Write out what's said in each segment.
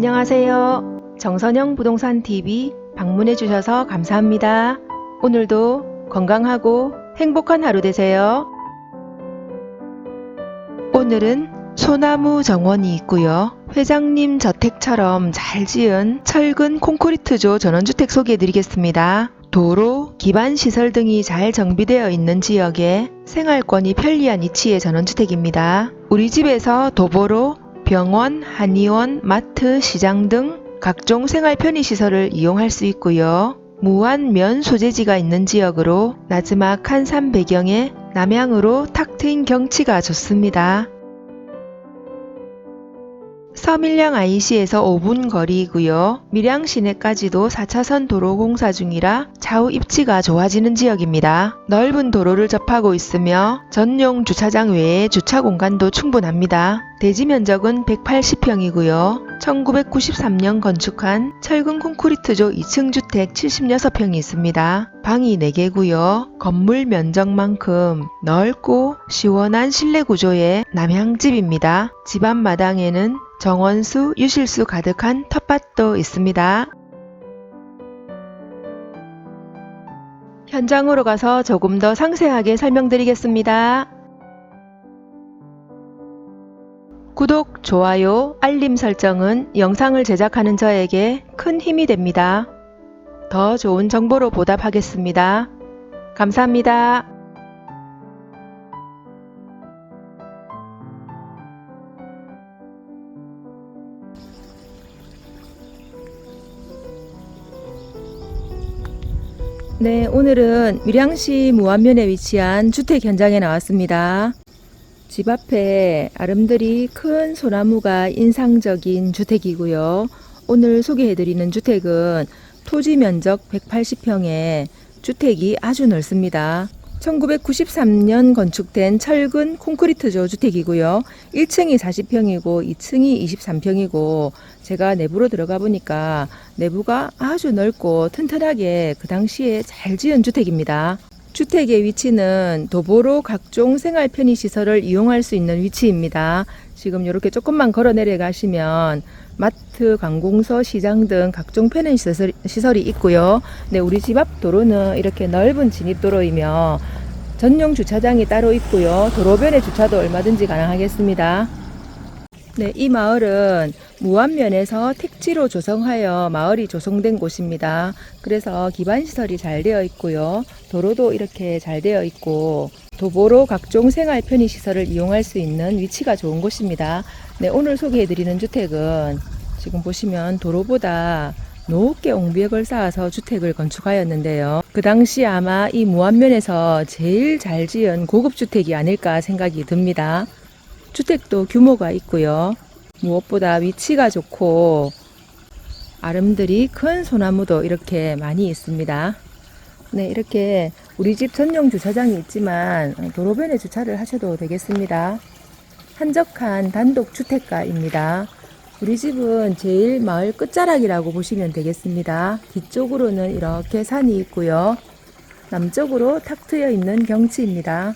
안녕하세요. 정선영 부동산 TV 방문해 주셔서 감사합니다. 오늘도 건강하고 행복한 하루 되세요. 오늘은 소나무 정원이 있고요. 회장님 저택처럼 잘 지은 철근 콘크리트조 전원주택 소개해 드리겠습니다. 도로, 기반 시설 등이 잘 정비되어 있는 지역에 생활권이 편리한 위치의 전원주택입니다. 우리 집에서 도보로 병원, 한의원, 마트, 시장 등 각종 생활 편의 시설을 이용할 수 있고요. 무한 면 소재지가 있는 지역으로 나지막한 산 배경에 남향으로 탁 트인 경치가 좋습니다. 서밀량 IC에서 5분 거리이고요. 밀양 시내까지도 4차선 도로 공사 중이라 좌우 입지가 좋아지는 지역입니다. 넓은 도로를 접하고 있으며 전용 주차장 외에 주차 공간도 충분합니다. 대지 면적은 180평이고요. 1993년 건축한 철근 콘크리트조 2층 주택 76평이 있습니다. 방이 4개고요. 건물 면적만큼 넓고 시원한 실내 구조의 남향집입니다. 집 앞마당에는 정원수, 유실수 가득한 텃밭도 있습니다. 현장으로 가서 조금 더 상세하게 설명드리겠습니다. 구독, 좋아요, 알림 설정은 영상을 제작하는 저에게 큰 힘이 됩니다. 더 좋은 정보로 보답하겠습니다. 감사합니다. 네, 오늘은 밀양시 무안면에 위치한 주택 현장에 나왔습니다. 집 앞에 아름드리 큰 소나무가 인상적인 주택이고요. 오늘 소개해드리는 주택은 토지 면적 180평에 주택이 아주 넓습니다. 1993년 건축된 철근 콘크리트조 주택이고요. 1층이 40평이고 2층이 23평이고 제가 내부로 들어가 보니까 내부가 아주 넓고 튼튼하게 그 당시에 잘 지은 주택입니다. 주택의 위치는 도보로 각종 생활 편의 시설을 이용할 수 있는 위치입니다. 지금 이렇게 조금만 걸어 내려가시면 마트, 관공서, 시장 등 각종 편의 시설, 시설이 있고요. 네, 우리 집 앞 도로는 이렇게 넓은 진입도로이며 전용 주차장이 따로 있고요. 도로변의 주차도 얼마든지 가능하겠습니다. 네, 이 마을은 무안면에서 택지로 조성하여 마을이 조성된 곳입니다. 그래서 기반시설이 잘 되어 있고요. 도로도 이렇게 잘 되어 있고 도보로 각종 생활 편의 시설을 이용할 수 있는 위치가 좋은 곳입니다. 네, 오늘 소개해드리는 주택은 지금 보시면 도로보다 높게 옹벽을 쌓아서 주택을 건축하였는데요. 그 당시 아마 이 무안면에서 제일 잘 지은 고급 주택이 아닐까 생각이 듭니다. 주택도 규모가 있고요. 무엇보다 위치가 좋고 아름드리 큰 소나무도 이렇게 많이 있습니다. 네, 이렇게 우리 집 전용 주차장이 있지만 도로변에 주차를 하셔도 되겠습니다. 한적한 단독 주택가입니다. 우리 집은 제일 마을 끝자락이라고 보시면 되겠습니다. 뒤쪽으로는 이렇게 산이 있고요. 남쪽으로 탁 트여 있는 경치입니다.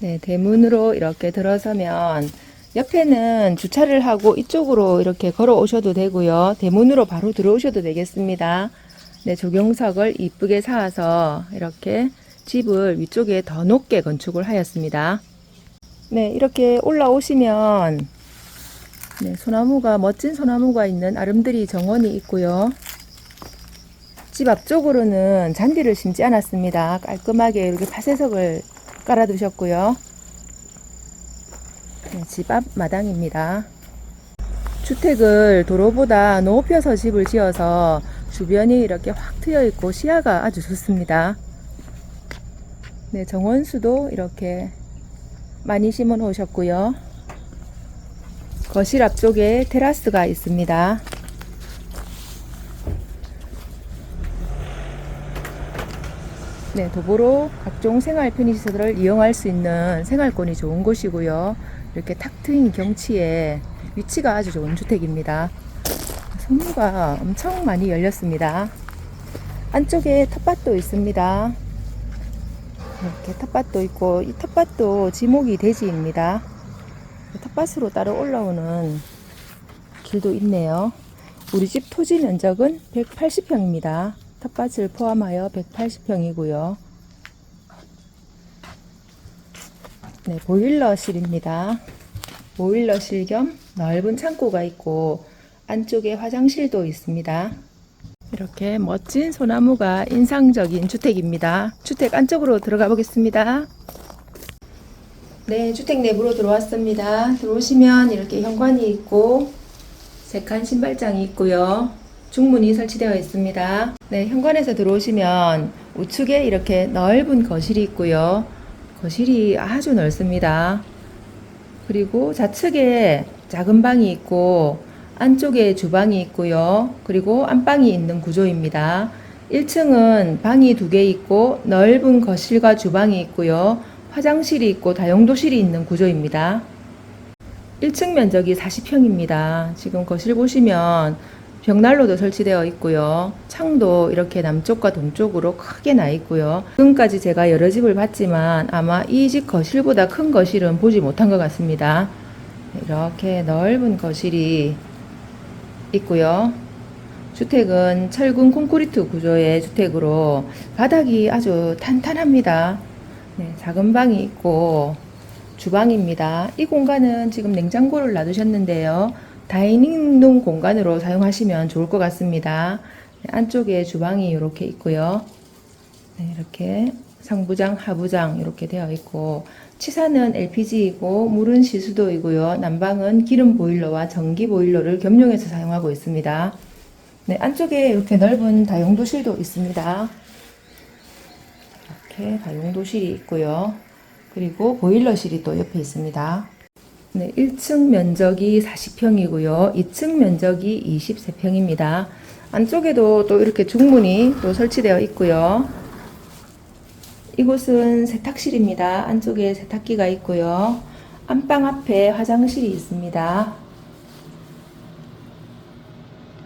네, 대문으로 이렇게 들어서면 옆에는 주차를 하고 이쪽으로 이렇게 걸어 오셔도 되고요. 대문으로 바로 들어오셔도 되겠습니다. 네, 조경석을 이쁘게 쌓아서 이렇게 집을 위쪽에 더 높게 건축을 하였습니다. 네, 이렇게 올라오시면 네, 소나무가 멋진 소나무가 있는 아름드리 정원이 있고요. 집 앞쪽으로는 잔디를 심지 않았습니다. 깔끔하게 이렇게 파쇄석을 깔아두셨고요. 네, 집 앞 마당입니다. 주택을 도로보다 높여서 집을 지어서 주변이 이렇게 확 트여 있고 시야가 아주 좋습니다. 네, 정원수도 이렇게 많이 심어 놓으셨고요. 거실 앞쪽에 테라스가 있습니다. 네, 도보로 각종 생활 편의시설을 이용할 수 있는 생활권이 좋은 곳이고요. 이렇게 탁 트인 경치에 위치가 아주 좋은 주택입니다. 선무가 엄청 많이 열렸습니다. 안쪽에 텃밭도 있습니다. 이렇게 텃밭도 있고 이 텃밭도 지목이 돼지입니다. 텃밭으로 따로 올라오는 길도 있네요. 우리 집 토지 면적은 180평입니다. 텃밭을 포함하여 180평이고요. 네, 보일러실입니다. 보일러실 겸 넓은 창고가 있고 안쪽에 화장실도 있습니다. 이렇게 멋진 소나무가 인상적인 주택입니다. 주택 안쪽으로 들어가 보겠습니다. 네, 주택 내부로 들어왔습니다. 들어오시면 이렇게 현관이 있고 세칸 신발장이 있고요. 중문이 설치되어 있습니다. 네, 현관에서 들어오시면 우측에 이렇게 넓은 거실이 있고요. 거실이 아주 넓습니다. 그리고 좌측에 작은 방이 있고 안쪽에 주방이 있고요. 그리고 안방이 있는 구조입니다. 1층은 방이 두 개 있고 넓은 거실과 주방이 있고요. 화장실이 있고 다용도실이 있는 구조입니다. 1층 면적이 40평입니다. 지금 거실 보시면 벽난로도 설치되어 있고요. 창도 이렇게 남쪽과 동쪽으로 크게 나 있고요. 지금까지 제가 여러 집을 봤지만 아마 이 집 거실보다 큰 거실은 보지 못한 것 같습니다. 이렇게 넓은 거실이 있고요. 주택은 철근 콘크리트 구조의 주택으로 바닥이 아주 탄탄합니다. 네, 작은 방이 있고 주방입니다. 이 공간은 지금 냉장고를 놔두셨는데요. 다이닝룸 공간으로 사용하시면 좋을 것 같습니다. 네, 안쪽에 주방이 이렇게 있고요. 네, 이렇게 상부장, 하부장 이렇게 되어 있고 치사는 LPG이고 물은 시수도이고요. 난방은 기름 보일러와 전기 보일러를 겸용해서 사용하고 있습니다. 네, 안쪽에 이렇게 넓은 다용도실도 있습니다. 이렇게 다용도실이 있고요. 그리고 보일러실이 또 옆에 있습니다. 네, 1층 면적이 40평이고요. 2층 면적이 23평입니다. 안쪽에도 또 이렇게 중문이 또 설치되어 있고요. 이곳은 세탁실입니다. 안쪽에 세탁기가 있고요. 안방 앞에 화장실이 있습니다.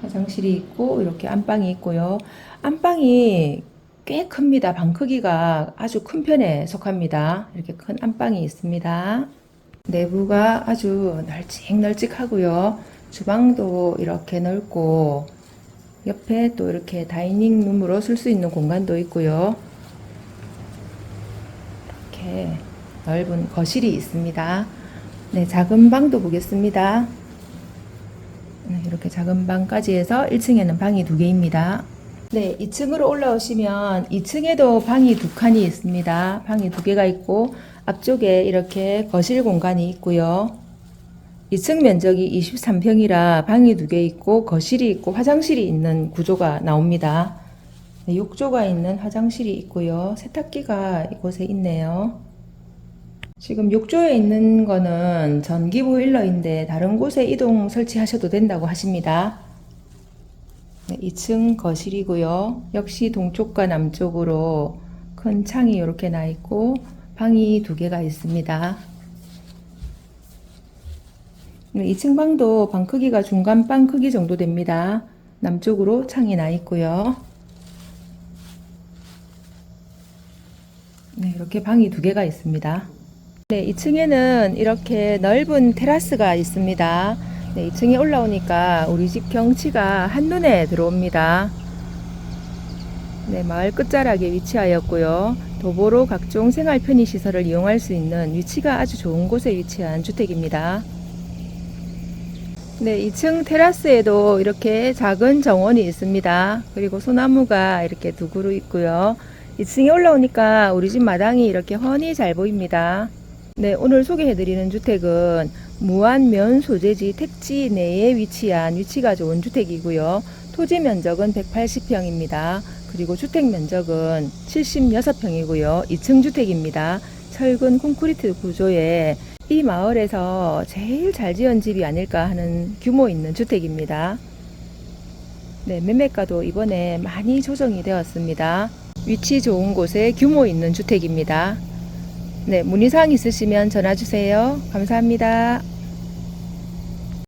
화장실이 있고 이렇게 안방이 있고요. 안방이 꽤 큽니다. 방 크기가 아주 큰 편에 속합니다. 이렇게 큰 안방이 있습니다. 내부가 아주 널찍널찍하고요. 주방도 이렇게 넓고 옆에 또 이렇게 다이닝 룸으로 쓸 수 있는 공간도 있고요. 이렇게 넓은 거실이 있습니다. 네, 작은 방도 보겠습니다. 네, 이렇게 작은 방까지 해서 1층에는 방이 두 개입니다. 네, 2층으로 올라오시면 2층에도 방이 두 칸이 있습니다. 방이 두 개가 있고 앞쪽에 이렇게 거실 공간이 있고요. 2층 면적이 23평이라 방이 두 개 있고 거실이 있고 화장실이 있는 구조가 나옵니다. 네, 욕조가 있는 화장실이 있고요. 세탁기가 이곳에 있네요. 지금 욕조에 있는 거는 전기 보일러인데 다른 곳에 이동 설치하셔도 된다고 하십니다. 네, 2층 거실이고요. 역시 동쪽과 남쪽으로 큰 창이 이렇게 나 있고 방이 두 개가 있습니다. 네, 2층 방도 방 크기가 중간 방 크기 정도 됩니다. 남쪽으로 창이 나 있고요. 네, 이렇게 방이 두 개가 있습니다. 네, 2층에는 이렇게 넓은 테라스가 있습니다. 네, 2층에 올라오니까 우리 집 경치가 한눈에 들어옵니다. 네, 마을 끝자락에 위치하였고요. 도보로 각종 생활 편의 시설을 이용할 수 있는 위치가 아주 좋은 곳에 위치한 주택입니다. 네, 2층 테라스에도 이렇게 작은 정원이 있습니다. 그리고 소나무가 이렇게 두 그루 있고요. 2층에 올라오니까 우리 집 마당이 이렇게 훤히 잘 보입니다. 네, 오늘 소개해드리는 주택은 무안면 소재지 택지 내에 위치한 위치가 좋은 주택이고요. 토지 면적은 180평입니다. 그리고 주택 면적은 76평이고요. 2층 주택입니다. 철근 콘크리트 구조의 이 마을에서 제일 잘 지은 집이 아닐까 하는 규모 있는 주택입니다. 네, 매매가도 이번에 많이 조정이 되었습니다. 위치 좋은 곳에 규모 있는 주택입니다. 네, 문의사항 있으시면 전화 주세요. 감사합니다.